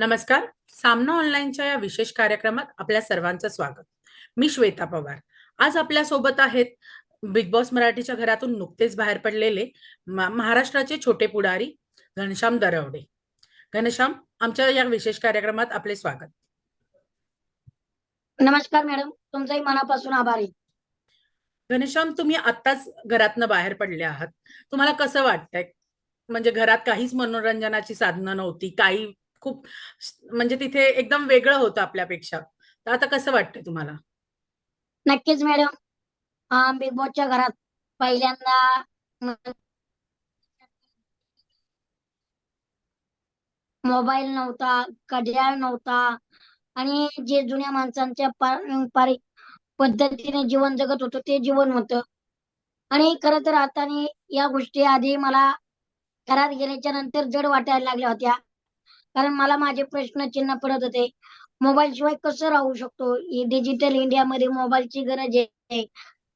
नमस्कार. सामना ऑनलाईनच्या या विशेष कार्यक्रमात आपल्या सर्वांचं स्वागत. मी श्वेता पवार. आज आपल्यासोबत आहेत बिग बॉस मराठीच्या घरातून नुकतेच बाहेर पडलेले महाराष्ट्राचे छोटे पुढारी घनश्याम दरवडे. घनश्याम आमच्या या विशेष कार्यक्रमात आपले स्वागत. नमस्कार मॅडम. तुमचाही मनापासून आभारी. घनश्याम तुम्ही आत्ताच घरातनं बाहेर पडले आहात. तुम्हाला कसं वाटतंय? म्हणजे घरात काहीच मनोरंजनाची साधनं नव्हती काही खूप म्हणजे तिथे एकदम वेगळं होतं आपल्यापेक्षा. तर आता कसं वाटतं तुम्हाला? नक्कीच मॅडम. बिग बॉसच्या घरात पहिल्यांदा मोबाईल नव्हता घड्याळ नव्हता आणि जे जुन्या माणसांच्या पारंपरिक पद्धतीने जीवन जगत होतं ते जीवन होतं. आणि खरं तर आता या गोष्टी आधी मला घरात गेल्याच्यानंतर जड वाटायला लागल्या होत्या. कारण मला माझे प्रश्न चिन्ह पडत होते. मोबाईल शिवाय कसं राहू शकतो? डिजिटल इंडियामध्ये मोबाईलची गरज आहे.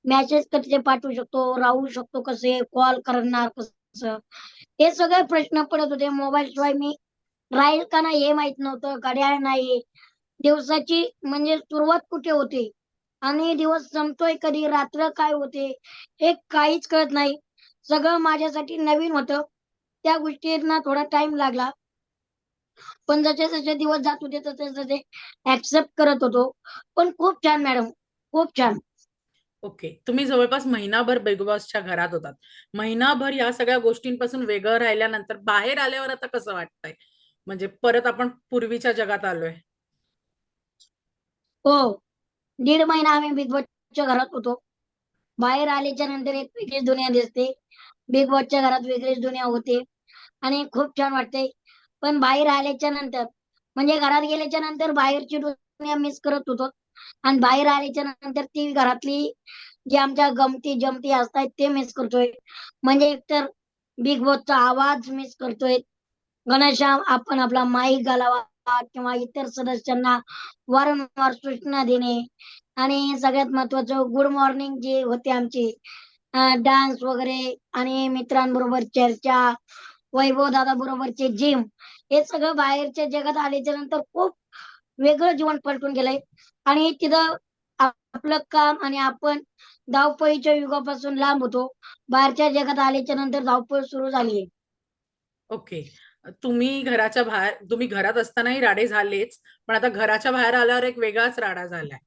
मॅसेज कसे पाठवू शकतो? राहू शकतो कसे? कॉल करणार कसं? हे सगळे प्रश्न पडत होते. मोबाईल शिवाय मी राहील का नाही हे माहीत नव्हतं. घड्याळ नाही. दिवसाची म्हणजे सुरुवात कुठे होते? आणि दिवस संपतोय कधी? रात्र काय होते? हे काहीच कळत नाही. सगळं माझ्यासाठी नवीन होतं. त्या गोष्टींना थोडा टाइम लागला. पण जसे जसे दिवस जात होते तसे तसे ऍक्सेप्ट करत होतो. पण खूप छान मॅडम खूप छान. ओके तुम्ही जवळपास महिनाभर बिग बॉसच्या घरात होतात. महिनाभर या सगळ्या गोष्टींपासून वेगळं राहिल्यानंतर बाहेर आल्यावर आता कसं वाटतंय? म्हणजे परत आपण पूर्वीच्या जगात आलोय. हो. दीड महिना आम्ही बिग बॉसच्या घरात होतो. बाहेर आल्याच्यानंतर एक वेगळीच दुनिया दिसते. बिग बॉसच्या घरात वेगळीच दुनिया होते. आणि खूप छान वाटते पण बाहेर आल्याच्यानंतर म्हणजे घरात गेल्याच्यानंतर बाहेरची दुनिया मिस करत होतो. आणि बाहेर आल्याच्यानंतर ती घरातली जी आमच्या गमती जमती असतात ते मिस करतोय. म्हणजे एकतर बिग बॉसचा आवाज मिस करतोय. गणेशा आपण आपला माईक घालावा किंवा इतर सदस्यांना वारंवार सूचना देणे. आणि सगळ्यात महत्वाचं गुड मॉर्निंग जे होते आमची डान्स वगैरे आणि मित्रांबरोबर चर्चा वैभव दादा बरोबरचे जिम हे सगळं बाहेरच्या जगात आल्याच्यानंतर खूप वेगळं जीवन पलटून गेलंय. आणि तिथं आपलं काम आणि आपण धावपळीच्या युगापासून लांब होतो. बाहेरच्या जगात आल्याच्यानंतर धावपळ सुरू झाली ओके. तुम्ही घराच्या बाहेर तुम्ही घरात असतानाही राडे झालेच पण आता घराच्या बाहेर आल्यावर एक वेगळाच राडा झालाय.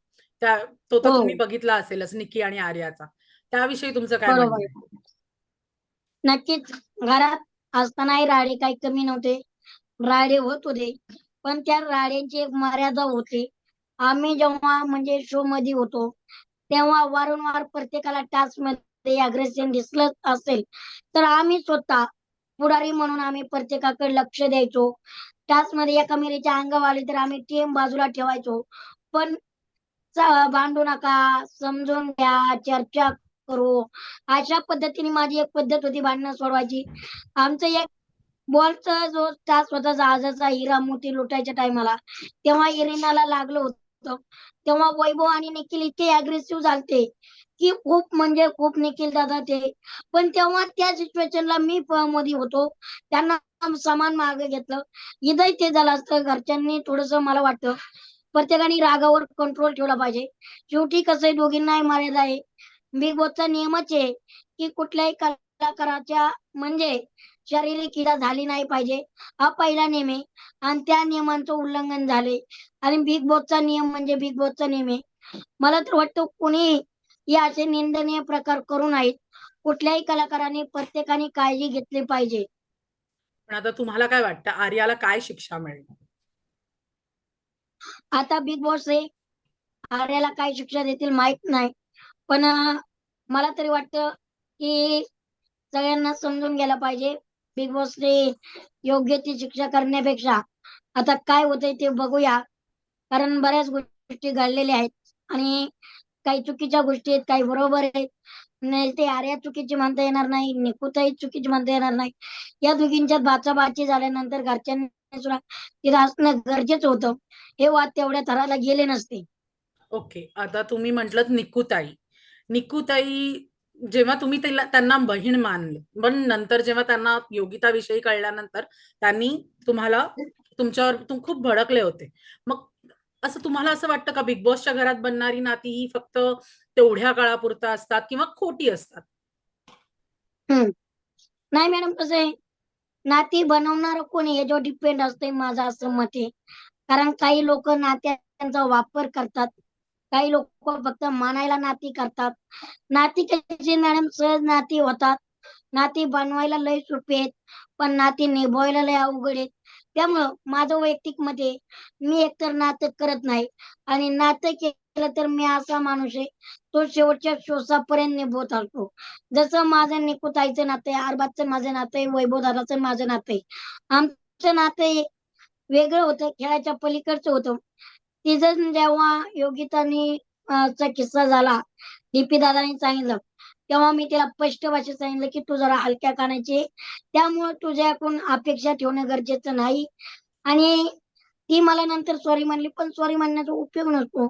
त्या तो तर हो. तुम्ही बघितला असेलच निकी आणि आर्याचा. त्याविषयी तुमचं काय? नक्कीच. घरात असतानाही राडे काही कमी नव्हते. राडे होत होते. पण त्या राड्यांची एक मर्यादा होती. आम्ही जेव्हा म्हणजे शो मध्ये होतो तेव्हा वारंवार प्रत्येकाला टास्कमध्ये अग्रेशन दिसलं असेल. तर आम्ही स्वतः पुढारी म्हणून आम्ही प्रत्येकाकडे लक्ष द्यायचो. टास्कमध्ये एका मिरीच्या अंगावर आले तर आम्ही टीम बाजूला ठेवायचो. पण भांडू नका समजून घ्या चर्चा करू. अशा पद्धतीने माझी एक पद्धत होती भांडणं सोडवायची. आमचं एक बॉलचा जो त्या स्वतः जहाजाचा हिरा मोती लुटायच्या टायमाला तेव्हा इरिनाला लागलं होतं. तेव्हा वैभव आणि निखिल इतके अग्रेसिव्ह झालते की खूप म्हणजे खूप निखिल दादा ते. पण तेव्हा त्या सिच्युएशनला मी मध्ये होतो. त्यांना समान मागे घेतलं. इथं ते झालं असतं. घरच्यांनी थोडस मला वाटतं प्रत्येकाने रागावर कंट्रोल ठेवला पाहिजे. शेवटी कसं दोघींनाही मर्यादा आहे. बिग बॉसचा नियमच आहे की कुठल्याही कलाकाराच्या म्हणजे शारीरिक इजा झाली नाही पाहिजे. हा पहिला नियम आहे. आणि त्या नियमांचं उल्लंघन झाले. आणि बिग बॉसचा नियम म्हणजे बिग बॉसचा नियम आहे. मला तर वाटतं कोणी या असे निंदनीय प्रकार करू नाहीत कुठल्याही कलाकाराने प्रत्येकाने काळजी घेतली पाहिजे. पण आता तुम्हाला काय वाटतं? आर्याला काय शिक्षा मिळेल आता बिग बॉस आहे आर्याला काय शिक्षा देतील माहीत नाही. पण मला तरी वाटतं की सगळ्यांना समजून घ्यायला पाहिजे. बिग बॉसने योग्य ती शिक्षा करण्यापेक्षा आता काय होतंय ते बघूया. कारण बऱ्याच गोष्टी घडलेल्या आहेत आणि काही चुकीच्या गोष्टी आहेत काही बरोबर आहेत. नाही ते आर्या चुकीची म्हणता येणार नाही निकुताई चुकीची म्हणता येणार नाही. या दोघींच्यात बाचाबाची झाल्यानंतर घरच्यांनी सुद्धा तिथं असणं गरजेचं होतं. हे वाद तेवढ्या थराला गेले नसते. ओके आता तुम्ही म्हंटल निकुताई. निकुताई जेव्हा तुम्ही त्यांना बहीण मानले पण नंतर जेव्हा त्यांना योगिता विषयी कळल्यानंतर त्यांनी तुम्हाला तुमच्यावर तुम खूप भडकले होते. मग असं तुम्हाला असं वाटतं का बिग बॉसच्या घरात बनणारी नाती ही फक्त तेवढ्या काळापुरता असतात किंवा खोटी असतात? नाही मॅडम कसं आहे नाती बनवणार कोणी याच्यावर डिपेंड असते माझं असं मत आहे. कारण काही लोक नात्यांचा वापर करतात. काही लोक फक्त मानायला नाती करतात. नाती कशी मॅडम सहज नाती होतात. नाती बनवायला लय सोपे आहेत पण नाती निभवायला लय अवघड आहेत. त्यामुळं माझं वैयक्तिकमध्ये मी एकतर नातं करत नाही आणि नातं केलं तर मी असा माणूस आहे तो शेवटच्या श्वासापर्यंत निभवत असतो. जसं माझं निकुताईचं नातं आहे अरबाचं माझं नातं आहे वैभव दादाचं माझं नातं आहे. आमचं नातं वेगळं होतं खेळाच्या पलीकडचं होतं. तिचं जेव्हा योगितानी चा किस्सा झाला दीपीदादानी सांगितलं तेव्हा मी तिला स्पष्ट भाषेत सांगितलं की तू जरा हलक्या कानाची त्यामुळे तुझ्याकडून अपेक्षा ठेवणं गरजेचं नाही. आणि ती मला नंतर सॉरी म्हणली पण सॉरी म्हणण्याचा उपयोग नसतो.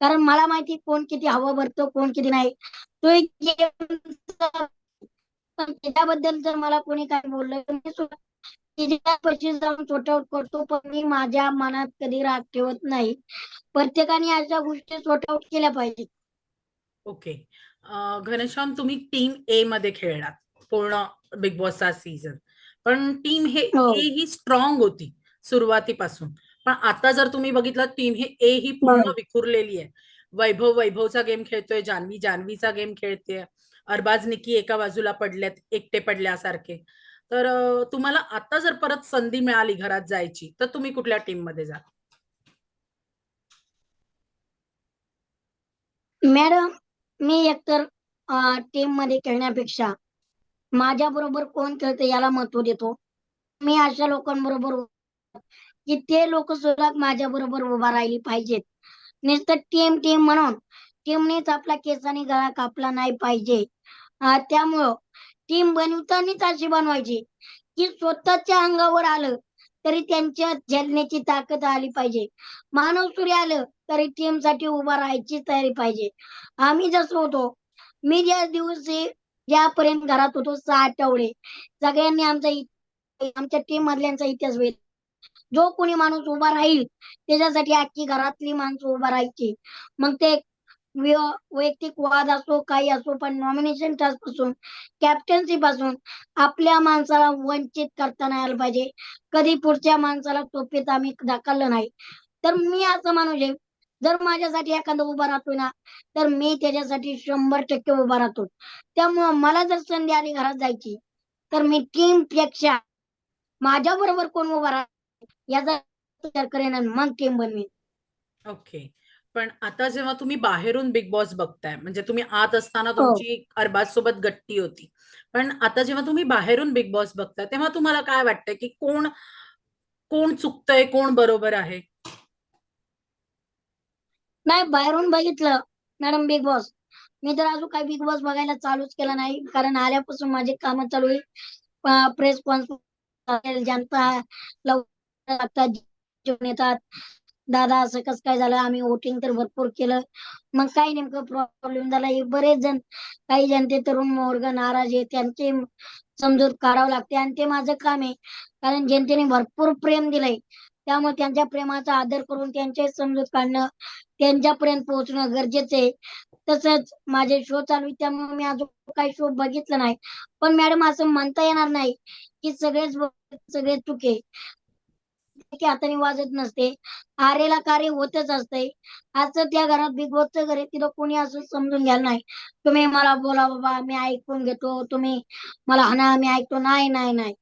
कारण मला माहिती कोण किती हवा भरतो कोण किती नाही. तो एक जर मला कोणी काय बोललं तर मी सुद्धा तिच्या पैसे जाऊन सॉर्ट आउट करतो पण मी माझ्या मनात कधी राग ठेवत नाही. प्रत्येकाने अशा गोष्टी सॉर्ट आउट केल्या पाहिजेत. ओके. घनश्याम तुम्ही टीम ए मध्ये खेळलात पूर्ण बिग बॉसचा सीझन पण टीम हे हो. ए ही स्ट्रॉंग होती सुरुवातीपासून. पण आता जर तुम्ही बघितलं टीम हे ए ही पूर्ण. विखुरलेली आहे. वैभव वैभवचा गेम खेळतोय जान्हवी जान्हवीचा गेम खेळते अरबाज निकी एका बाजूला पडल्यात एकटे पडल्यासारखे. तर तुम्हाला आता जर परत संधी मिळाली घरात जायची तर तुम्ही कुठल्या टीममध्ये जा? मॅडम मी एकतर टीममध्ये खेळण्यापेक्षा माझ्या बरोबर कोण खेळते याला महत्त्व देतो. मी अशा लोकांबरोबर की ते लोक सुद्धा माझ्या बरोबर उभा राहिली पाहिजेत. नुसतं टीम टीम म्हणून टीमनेच आपला केसाने गळा कापला नाही पाहिजे. त्यामुळं टीम बनवतानाच अशी बनवायची. की स्वतःच्या अंगावर आलं तरी त्यांच्या झेलण्याची ताकद आली पाहिजे. मानव सूर्य आलं तरी टीमसाठी उभा राहायची तयारी पाहिजे. आम्ही जसं होतो मी ज्या दिवशी ज्यापर्यंत घरात होतो सहा आठवडे सगळ्यांनी आमचा आमच्या टीम मधल्यांचा इतिहास होईल जो कोणी माणूस उभा राहील त्याच्यासाठी आजची घरातली माणसं उभा राहायची. मग ते वैयक्तिक वाद असो काही असो पण नॉमिनेशन टास्कपासून कॅप्टन्सी पासून आपल्या माणसाला वंचित करता नाही आलं पाहिजे. कधी पुढच्या माणसाला टोपीत आम्ही ढकललं नाही. तर मी असं माणूस आहे जर माझ्यासाठी एखादा उभा राहतोय ना तर मी त्याच्यासाठी शंभर टक्के उभा राहतो. त्यामुळं मला जर संधी आली घरात जायची तर मी टीमपेक्षा माझ्या बरोबर कोण उभा राहतो याचा विचार करेन मग टीम बनवेन. ओके पण आता जेव्हा तुम्ही बाहेरून बिग बॉस बघताय म्हणजे तुम्ही आत असताना हो. तुमची अरबाज सोबत गट्टी होती. पण आता जेव्हा तुम्ही बाहेरून बिग बॉस बघताय तेव्हा तुम्हाला काय वाटतंय की कोण कोण चुकतंय कोण बरोबर आहे? नाही बाहेरून बघितलं मॅडम बिग बॉस मी तर अजून काही बिग बॉस बघायला चालूच केलं नाही कारण आल्यापासून माझे काम चालू आहे प्रेस कॉन्फरन्स जनता लवकर जेवण येतात. दादा असं कसं काय झालं? आम्ही वोटिंग तर भरपूर केलं. मग काय नेमकं प्रॉब्लेम झाला? हे बरेच जण काही जनते तरुण वर्ग नाराज आहे त्यांचे समजूत काढावं लागते आणि ते माझं काम आहे. कारण जनतेने भरपूर प्रेम दिलंय. त्यामुळे त्यांच्या प्रेमाचा आदर करून त्यांचे समजूत काढणं त्यांच्यापर्यंत पोहोचणं गरजेचं आहे. तसंच माझे शो चालू आहे त्यामुळे मी अजून काही शो बघितलं नाही. पण मॅडम असं म्हणता येणार नाही की सगळेच सगळे चुके. की हाताने वाजत नसते. आरेला कार्य होतच असते. आजचं त्या घरात बिग बॉसचं घर आहे तिथं कोणी असं समजून घ्यायला नाही. तुम्ही मला बोला बाबा मी ऐकून घेतो. तुम्ही मला हाना मी ऐकतो. नाही नाही नाही.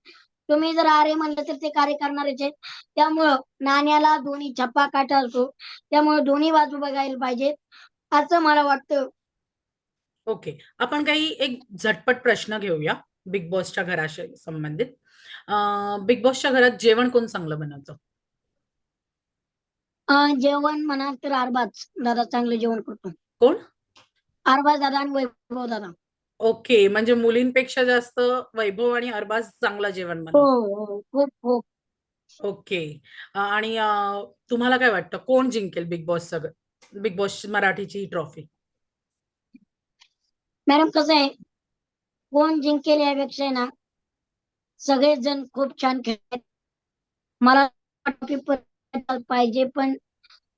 तुम्ही जर आरे म्हणलं तर ते कार्य करणारच आहेत. त्यामुळं नाण्याला दोन्ही छप्पा काटा असतो त्यामुळे दोन्ही बाजू बघायला पाहिजेत असं मला वाटतं. ओके. आपण काही एक झटपट प्रश्न घेऊया बिग बॉसच्या घराशी संबंधित. बिग बॉसच्या घरात जेवण कोण चांगलं बनवतं? अं, जेवण म्हणा तर अरबाज दादा चांगलं जेवण करतो. कोण? अरबाज दादा आणि वैभव दादा. ओके म्हणजे मुलींपेक्षा जास्त वैभव आणि अरबाज चांगलं जेवण हो बनवतात हो खूप खूप. ओके अं, आणि अं, तुम्हाला काय वाटतं? कोण जिंकेल बिग बॉस सगळं बिग बॉस मराठीची ट्रॉफी? मॅडम कसं आहे? कोण जिंकेल यापेक्षा आहे ना सगळेच जण खूप छान खेळतात. मला ट्रॉफी पाहिजे पण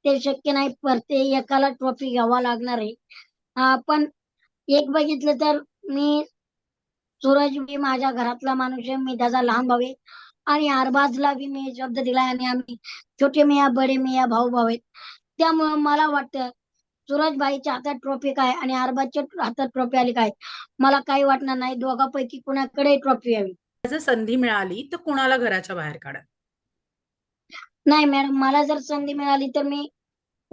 ते शक्य नाही. परते एकाला ट्रॉफी घ्यावा लागणार आहे. पण एक बघितलं तर मी सूरज बी माझ्या घरातला माणूस आहे. मी त्याचा लहान भाऊ आहे. आणि अरबाजला बी मी शब्द दिलाय आणि आम्ही छोटे मिया बडे मिया भाऊ भाऊ आहेत. त्यामुळं मला वाटतं सूरज भाईच्या हातात ट्रॉफी काय आणि अरबाजच्या हातात ट्रॉफी आली काय? मला काही वाटणार नाही. दोघांपैकी कुणाकडे ट्रॉफी यावी. जर संधी मिळाली तर कुणाला घराच्या बाहेर काढा नाही मॅडम मला जर संधी मिळाली तर मी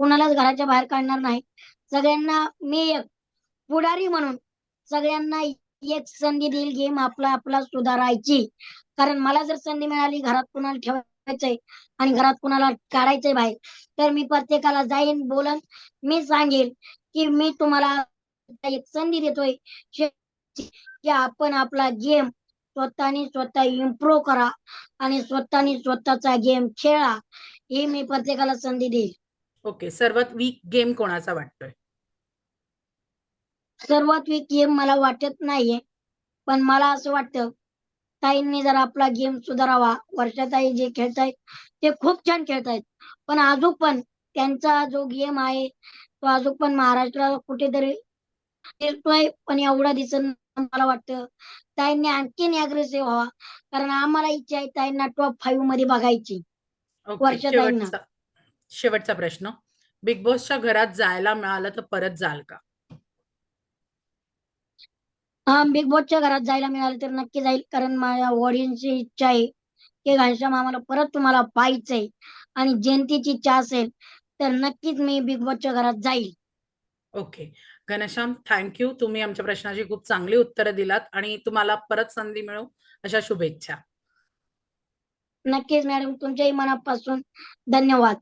कुणालाच घराच्या बाहेर काढणार नाही. सगळ्यांना मी एक पुढारी म्हणून सगळ्यांना एक संधी देईल गेम आपला आपला सुधारायची. कारण मला जर संधी मिळाली घरात कुणाला ठेवायचंय आणि घरात कुणाला काढायचंय बाहेर तर मी प्रत्येकाला जाईन बोलन. मी सांगेल की मी तुम्हाला एक संधी देतोय. की आपण आपला गेम स्वतःनी स्वतः इम्प्रूव्ह करा आणि स्वतःनी स्वतःचा गेम खेळा ही मी प्रत्येकाला संधी देईल. ओके सर्वात वीक गेम कोणाचा वाटतोय? सर्वात वीक गेम मला वाटत नाहीये पण मला असं वाटतं ताईंनी जर आपला गेम सुधारावा वर्षाताई जे खेळतायत ते खूप छान खेळतायत पण अजून पण त्यांचा जो गेम आहे तो अजून पण महाराष्ट्राला कुठेतरी दिसतोय पण एवढा दिसत नाही मला वाटतं. ताईंनी आणखीन अग्रेसिव्ह व्हावा. कारण आम्हाला इच्छा आहे ताईंना टॉप फाईव्हमध्ये बघायची. शेवटचा शेवटचा प्रश्न. बिग बॉसच्या घरात जायला मिळालं तर परत जाल का? हा बिग बॉसच्या घरात जायला मिळालं तर नक्की जाईल. कारण माझ्या ऑडियन्सची इच्छा आहे की घनश्याम आम्हाला परत तुम्हाला पाहायचंय. आणि जयंतीची इच्छा असेल तर नक्कीच मी बिग बॉसच्या घरात जाईल. ओके घनश्याम थँक्यू तुम्ही आमच्या प्रश्नाची खूप चांगली उत्तरं दिलात आणि तुम्हाला परत संधी मिळो. अशा शुभेच्छा. नक्कीच मॅडम. तुमच्याही मनापासून धन्यवाद.